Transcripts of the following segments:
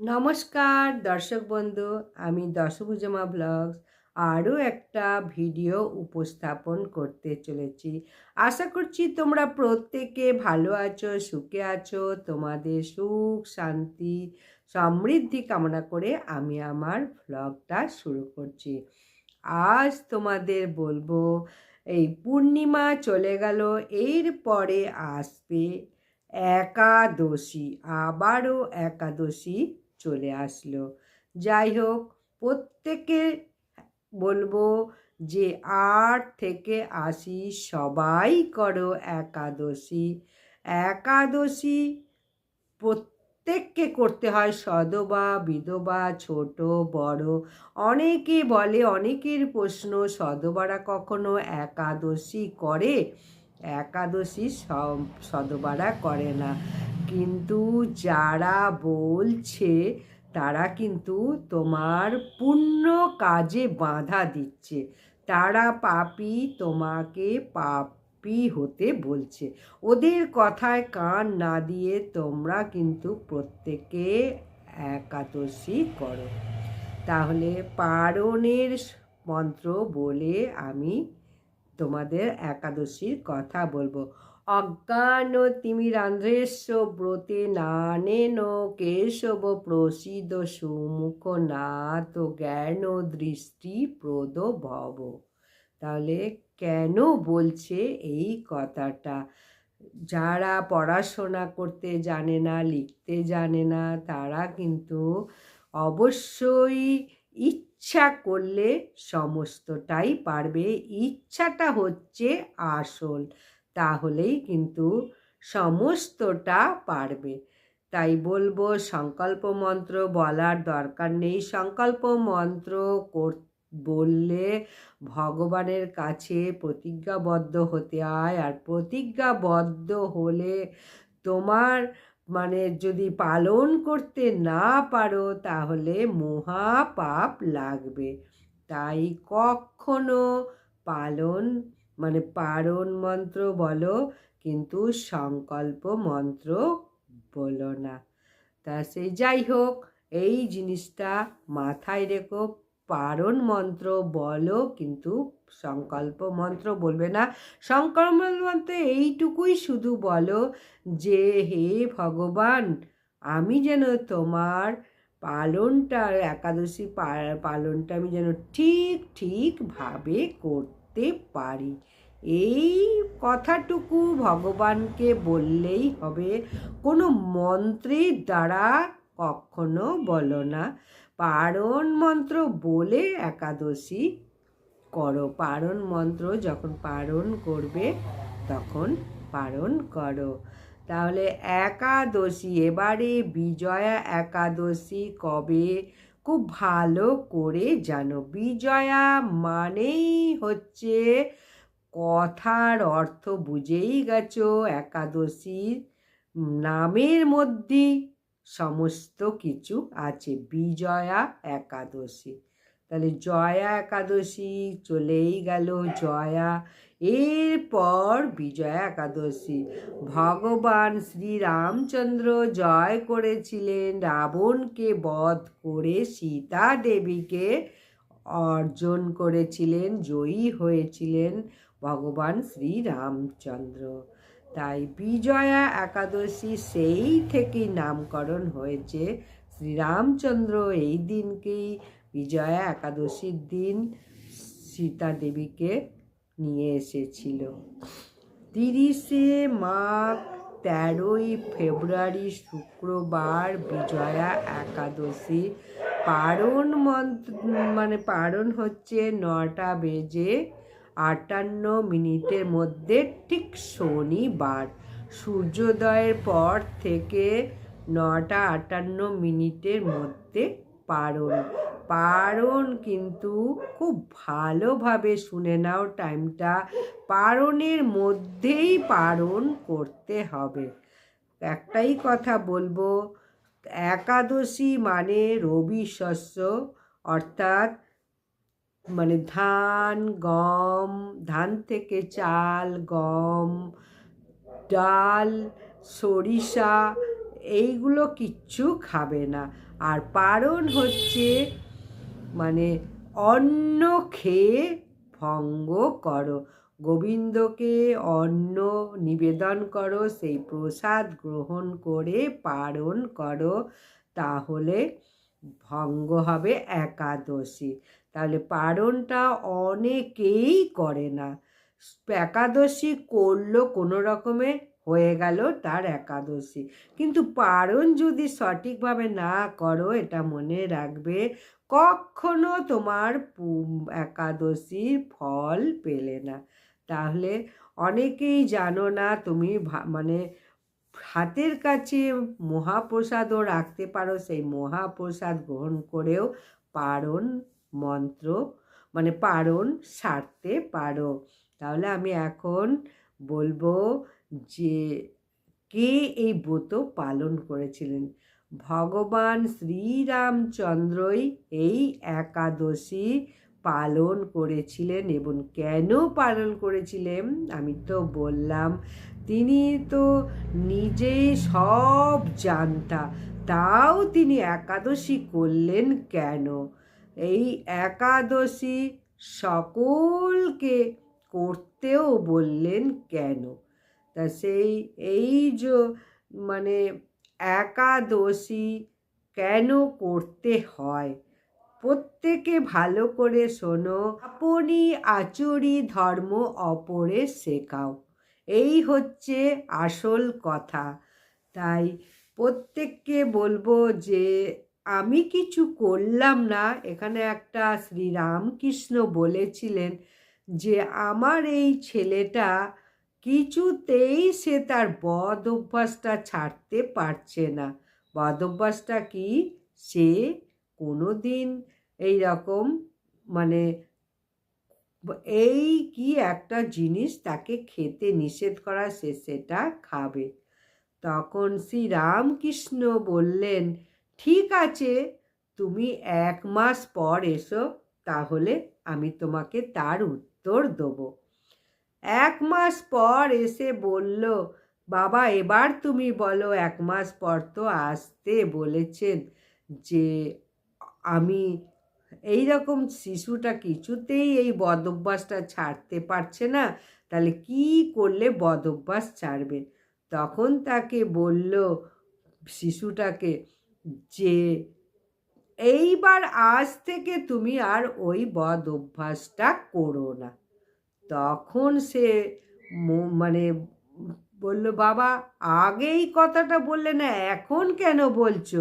নমস্কার, দর্শক বন্ধু, আমি দশভুজমা ব্লগস আরও একটা ভিডিও উপস্থাপন করতে চলেছি। আশা করছি তোমরা প্রত্যেকে ভালো আছো, সুখে আছো। তোমাদের সুখ, শান্তি, সমৃদ্ধি কামনা করে আমি আমার ব্লগটা শুরু করছি। আজ তোমাদের বলব, এই পূর্ণিমা চলে গেল এর পরে আসবে একাদশী, আবারও একাদশী চলে আসলো। যাই হোক, প্রত্যেকে বলব যে আট থেকে আশি সবাই করো একাদশী। একাদশী প্রত্যেককে করতে হয়, সদবা, বিধবা, ছোট, বড়। অনেকে বলে, অনেকের প্রশ্ন, সদবারা কখনো একাদশী করে? একাদশী সদবারা করে না। কিন্তু যারা বলছে, তারা কিন্তু তোমার পুণ্য কাজে বাধা দিচ্ছে। তারা পাপি তোমাকে পাপি হতে বলছে। ওদের কথায় কান না দিয়ে তোমরা কিন্তু প্রত্যেকে একাদশী করো। তাহলে পারণের মন্ত্র বলে আমি তোমাদের একাদশীর কথা বলব। অজ্ঞান তিমিরান্ধ্রেশ্ব ব্রতে নানেন কেশব প্রসিদ্ধ সুমুখ নাথ জ্ঞান দৃষ্টি প্রদ ভব। তাহলে কেন বলছে এই কথাটা? যারা পড়াশোনা করতে জানে না, লিখতে জানে না, তারা কিন্তু অবশ্যই ইচ্ছা করলে সমস্তটাই পারবে, ইচ্ছাটা হচ্ছে আসল। তাহলেই কিন্তু সমস্তটা পারবে। তাই বলব, সংকল্প মন্ত্র বলার দরকার নেই। সংকল্প মন্ত্র কর, বললে ভগবানের কাছে প্রতিজ্ঞাবদ্ধ হতে হয়। আর প্রতিজ্ঞাবদ্ধ হলে তোমার মানে যদি পালন করতে না পারো, তাহলে মহা পাপ লাগবে। তাই কখনো পালন মানে পারণ মন্ত্র বলো, কিন্তু সংকল্প মন্ত্র বলো না। তা সে যাই হোক, এই জিনিসটা মাথায় রেখো। পারণ মন্ত্র বলো, কিন্তু সংকল্প মন্ত্র বলবে না। সংকল্প মন্ত্র এইটুকুই শুধু বলো যে, হে ভগবান, আমি যেন তোমার পালনটা, একাদশী পালনটা আমি যেন ঠিক ঠিকভাবে করতে পারি। এই কথাটুকু ভগবানকে বললেই হবে। কোনো মন্ত্রের দ্বারা কখনো বলো না। পারণ মন্ত্র বলে একাদশী করো। পারণ মন্ত্র যখন পারণ করবে, তখন পারণ করো। তাহলে একাদশী, এবারে বিজয়া একাদশী কবে? খুব ভালো করে জানো। বিজয়া মানেই হচ্ছে কথার অর্থ বুঝেই গেছো। একাদশীর নামের মধ্যেই সমস্ত কিছু আছে। বিজয়া একাদশী। তাহলে জয়া একাদশী চলেই গেল জয়া। এরপর বিজয়া একাদশী। ভগবান শ্রীরামচন্দ্র জয় করেছিলেন। রাবণকে বধ করে সীতা দেবীকে অর্জন করেছিলেন, জয়ী হয়েছিলেন ভগবান শ্রীরামচন্দ্র। তাই বিজয়া একাদশী সেই থেকেই নামকরণ হয়েছে। শ্রীরামচন্দ্র এই দিনকেই বিজয়া একাদশীর দিন সীতা দেবীকে নিয়ে এসেছিল। তিরিশে মাঘ, তেরোই ফেব্রুয়ারি, শুক্রবার বিজয়া একাদশী। পারণ মন্ত্র মানে পারণ হচ্ছে নটা বেজে আটান্ন মিনিটের মধ্যে ঠিক শনিবার। সূর্যোদয়ের পর থেকে নটা আটান্ন মিনিটের মধ্যে পারণ পারণ কিন্তু খুব ভালোভাবে শুনে নাও টাইমটা। পারণের মধ্যেই পারণ করতে হবে। একটাই কথা বলব, একাদশী মানে রবি শস্য, অর্থাৎ মানে ধান, গম, ধান থেকে চাল, গম, ডাল, সরিষা, এইগুলো কিচ্ছু খাবে না। আর পারণ হচ্ছে মানে অন্ন খেয়ে ভঙ্গ করো। গোবিন্দকে অন্ন নিবেদন করো, সেই প্রসাদ গ্রহণ করে পারণ করো। তাহলে ভঙ্গ হবে একাদশী। তাহলে পারণটা অনেকেই করে না। একাদশী করল, কোনো রকমে হয়ে গেল তার একাদশী। কিন্তু পারণ যদি সঠিকভাবে না করো, এটা মনে রাখবে, কখনো তোমার একাদশীর ফল পেলে না। তাহলে অনেকেই জানো না, তুমি মানে হাতের কাছে মহাপ্রসাদও রাখতে পারো, সেই মহাপ্রসাদ গ্রহণ করেও পারণ মন্ত্র মানে পারণ সারতে পারো। তাহলে আমি এখন বলব যে, কে এই ব্রত পালন করেছিলেন? ভগবান শ্রীরামচন্দ্রই এই একাদশী পালন করেছিলেন এবং কেন পালন করেছিলেন? আমি তো বললাম, তিনি তো নিজেই সব জানতা, তাও তিনি একাদশী করলেন কেন? এই একাদশী সকলকে করতেও বললেন কেন? তা সেই, এই যে মানে একাদশী কেন করতে হয়? প্রত্যেকে ভালো করে শোনো। আপনি আচরি ধর্ম অপরে শেখাও। এই হচ্ছে আসল কথা। তাই প্রত্যেককে বলব যে, আমি কিছু করলাম না, এখানে একটা শ্রীরামকৃষ্ণ বলেছিলেন যে, আমার এই ছেলেটা কিছুতেই সে তার বদ অভ্যাসটা ছাড়তে পারছে না। বদ অভ্যাসটা কি? সে কোনো দিন এই রকম মানে এই কি একটা জিনিস তাকে খেতে নিষেধ করা সে সেটা খাবে। তখন শ্রী রামকৃষ্ণ বললেন, ঠিক আছে, তুমি এক মাস পর এসো, তাহলে আমি তোমাকে তার উত্তর দেবো। এক মাস পর এসে বলল, বাবা, এবার তুমি বলো, এক মাস পর তো আসতে বলেছেন যে আমি এই রকম শিশুটা কিছুতেই এই বদভ্যাসটা ছাড়তে পারছে না। তাহলে কি করলে বদভ্যাস ছাড়বে? তখন তাকে বলল শিশুটাকে যে, এইবার আজ থেকে তুমি আর ওই বদ অভ্যাসটা করো না। তখন সে মানে বলল, বাবা, আগেই কথাটা বললে না, এখন কেন বলছো?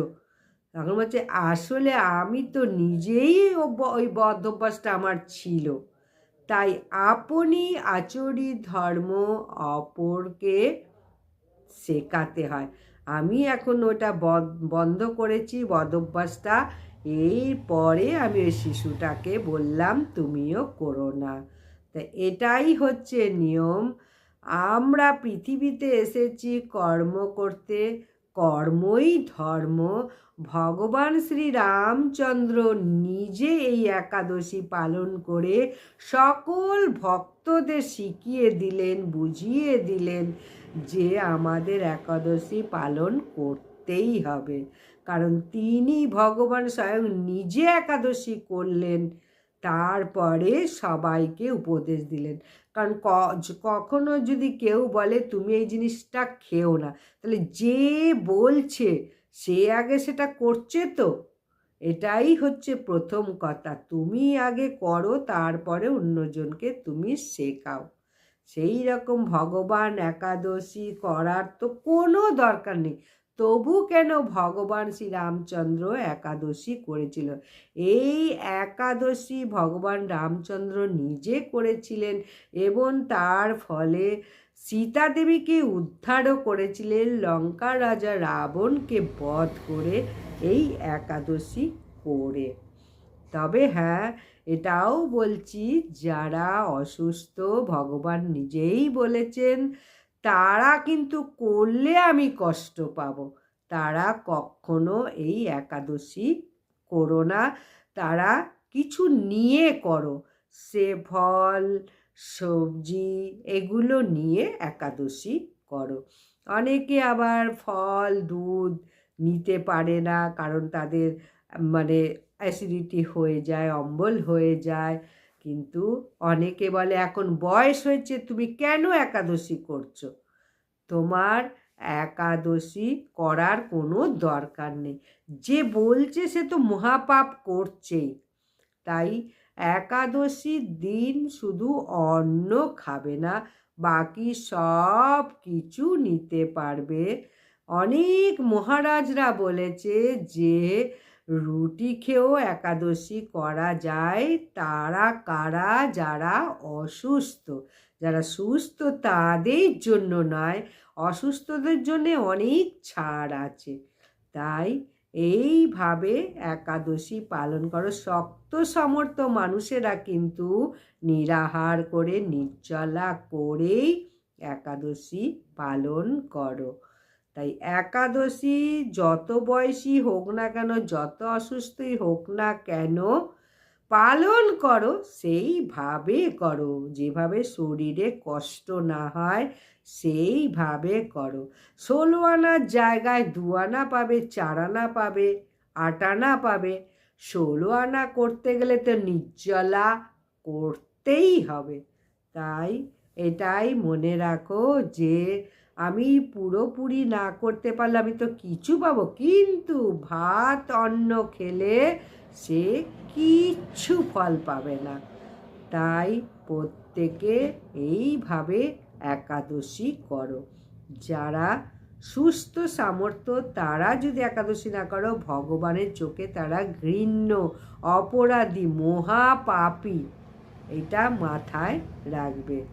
তখন বলছে, আসলে আমি তো নিজেই ওই বদ্ধ অভ্যাসটা আমার ছিল। তাই আপনি আচরি ধর্ম অপরকে শেখাতে হয়। আমি এখন ওটা বন্ধ করেছি বদভ্যাসটা এই পরে আমি ওই শিশুটাকে বললাম, তুমিও করো না। তা এটাই হচ্ছে নিয়ম। আমরা পৃথিবীতে এসেছি কর্ম করতে, কর্মই ধর্ম। ভগবান শ্রী রামচন্দ্র নিজে এই একাদশী পালন করে সকল ভক্তদের শিখিয়ে দিলেন, বুঝিয়ে দিলেন যে আমাদের একাদশী পালন করতেই হবে। কারণ তিনি ভগবান স্বয়ং নিজে একাদশী করলেন, তারপরে সবাইকে উপদেশ দিলেন। কারণ কখনো যদি কেউ বলে, তুমি এই জিনিসটা খেও না। তাহলে যে বলছে সে আগে সেটা করছে তো। এটাই হচ্ছে প্রথম কথা। তুমি আগে করো, তারপরে অন্যজনকে তুমি শেখাও। সেই রকম ভগবান একাদশী করার তো কোনো দরকার নেই। তবু কেন ভগবান শ্রীরামচন্দ্র একাদশী করেছিল? এই একাদশী ভগবান রামচন্দ্র নিজে করেছিলেন এবং তার ফলে সীতা দেবীকে উদ্ধারও করেছিলেন লঙ্কা রাজা রাবণকে বধ করে এই একাদশী করে। তবে হ্যাঁ এটাও বলছি, যারা অসুস্থ, ভগবান নিজেই বলেছেন, তারা কিন্তু করলে আমি কষ্ট পাব। তারা কখনো এই একাদশী করো না, তারা কিছু নিয়ে করো। সে ফল সবজি এগুলো নিয়ে একাদশী করো। অনেকে আবার ফল, দুধ নিতে পারে না কারণ তাদের মানে অ্যাসিডিটি হয়ে যায়, অম্বল হয়ে যায়। কিন্তু অনেকে বলে, এখন বয়স হয়েছে, তুমি কেন একাদশী করছ? তোমার একাদশী করার কোনো দরকার নেই। যে বলছে সে তো মহাপাপ করছেই। তাই একাদশীর দিন শুধু অন্ন খাবে না, বাকি সব কিছু নিতে পারবে। অনেক মহারাজরা বলেছে যে, রুটি খেয়েও একাদশী করা যায়, তারা কারা যারা অসুস্থ। যারা সুস্থ তাদের জন্য নয়, অসুস্থদের জন্যে অনেক ছাড় আছে। তাই এইভাবে একাদশী পালন করো। শক্ত সমর্থ মানুষেরা কিন্তু নিরাহার করে, নির্জলা করেই একাদশী পালন করো। তাই একাদশী যত বয়সী হোক না কেন, যত অসুস্থই হোক না কেন পালন করো, সেইভাবে করো। যেভাবে শরীরে কষ্ট না হয়, সেইভাবে করো। ষোলো আনার জায়গায় দু আনা পাবে, চার আনা পাবে, আট আনা পাবে। ষোলো আনা করতে গেলে তো নির্জলা করতেই হবে। তাই এটাই মনে রাখো যে, আমি পুরোপুরি না করতে পারলে আমি তো কিছু পাবো। কিন্তু ভাত, অন্ন খেলে সে কিচ্ছু ফল পাবে না। তাই প্রত্যেকে এইভাবে একাদশী করো। যারা সুস্থ সামর্থ্য, তারা যদি একাদশী না করো, ভগবানের চোখে তারা ঘৃণ্য, অপরাধী, মহাপাপী, এটা মাথায় রাখবে।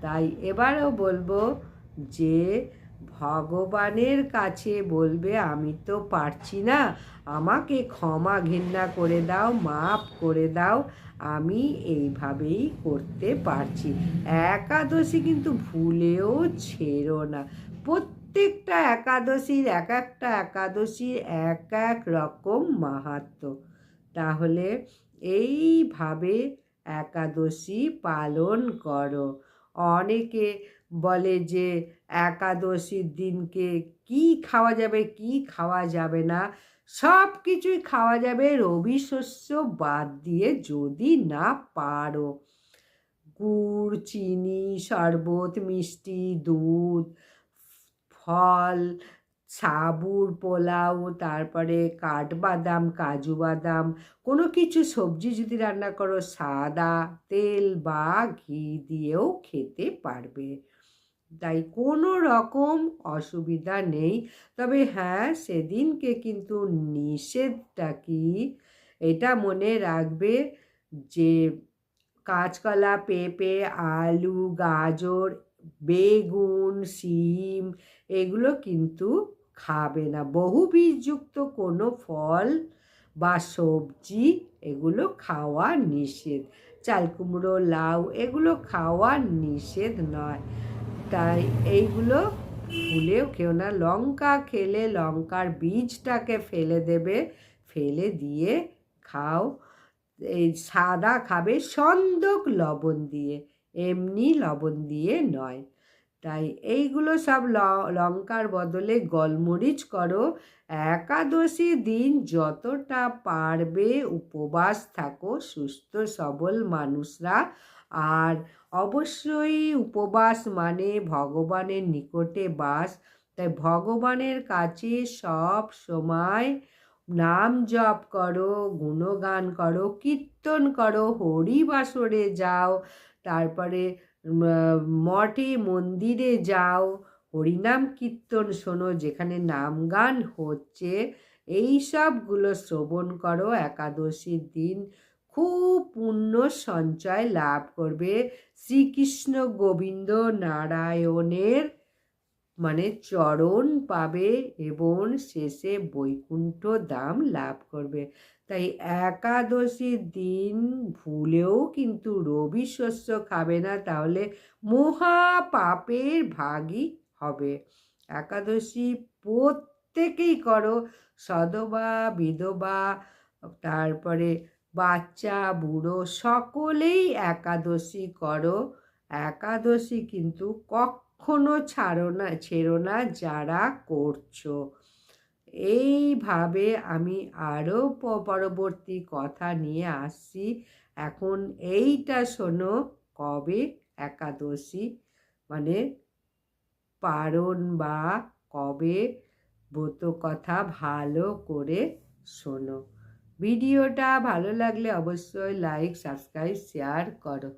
তাই এবারও বলব যে ভগবানের কাছে বলবে, আমি তো পারছি না। আমাকে ক্ষমা ঘৃণা করে দাও, মাফ করে দাও। আমি এইভাবেই করতে পারছি। একাদশী কিন্তু ভুলেও ছেড়ো না। প্রত্যেকটা একাদশীর এক একটা একাদশীর এক এক রকম মাহাত্ম তাহলে এইভাবে একাদশী পালন করো। অনেকে বলে যে একাদশীর দিনকে কি খাওয়া যাবে, কি খাওয়া যাবে না, সব কিছুই খাওয়া যাবে, রবি শস্য বাদ দিয়ে যদি না পারো। গুড়, চিনি, শরবত, মিষ্টি, দুধ, ফল, সাবুর পোলাও, তারপরে কাঠবাদাম, কাজু বাদাম, কোনো কিছু সবজি যদি রান্না করো, সাদা তেল বা ঘি দিয়েও খেতে পারবে। তাই কোনো রকম অসুবিধা নেই। তবে হ্যাঁ সেদিনকে কিন্তু নিষেধটা কি? এটা মনে রাখবে যে কাঁচকলা, পেঁপে, আলু, গাজর, বেগুন, শিম এগুলো কিন্তু খাবে না। বহু বীজযুক্ত কোনো ফল বা সবজি এগুলো খাওয়া নিষেধ। চাল কুমড়ো, লাউ এগুলো খাওয়া নিষেধ নয়। তাই এইগুলো ভুলেও কেউ না, লঙ্কা খেলে লঙ্কার বীজটাকে ফেলে দেবে, ফেলে দিয়ে খাও। এই সাদা খাবে সন্দক লবণ দিয়ে, এমনি লবণ দিয়ে নয়। তাই এইগুলো সব লঙ্কার বদলে গলমরিচ করো। একাদশী দিন যতটা পারবে, উপবাস থাকো, সুস্থ সবল মানুষরা। আর অবশ্যই উপবাস মানে ভগবানের নিকটে বাস। তাই ভগবানের কাছে সব সময় নাম জপ করো, গুণগান করো, কীর্তন করো, হরিবাসরে যাও, তারপরে মঠে, মন্দিরে যাও, হরিনাম কীর্তন শোনো, যেখানে নাম গান হচ্ছে, এই সবগুলো শ্রবণ করো একাদশীর দিন। খুব পুণ্য সঞ্চয় লাভ করবে শ্রীকৃষ্ণ গোবিন্দ নারায়ণের মানে চরণ পাবে এবং শেষে বৈকুণ্ঠ দাম লাভ করবে। তাই একাদশীর দিন ভুলেও কিন্তু রবি শস্য খাবে না, তাহলে মহা পাপের ভাগই হবে। একাদশী প্রত্যেকেই করো, সদবা, বিধবা, তারপরে বাচ্চা, বুড়ো সকলেই একাদশী করো। একাদশী কিন্তু কখনো ছাড়ো না, ছেড়ো না যারা করছ। এইভাবে আমি আরও পরবর্তী কথা নিয়ে আসছি। এখন এইটা শোনো, কবে? একাদশী মানে পারণ বা কবে? ব্রত কথা ভালো করে শোনো। ভিডিওটা ভালো লাগলে অবশ্যই লাইক সাবস্ক্রাইব শেয়ার করো।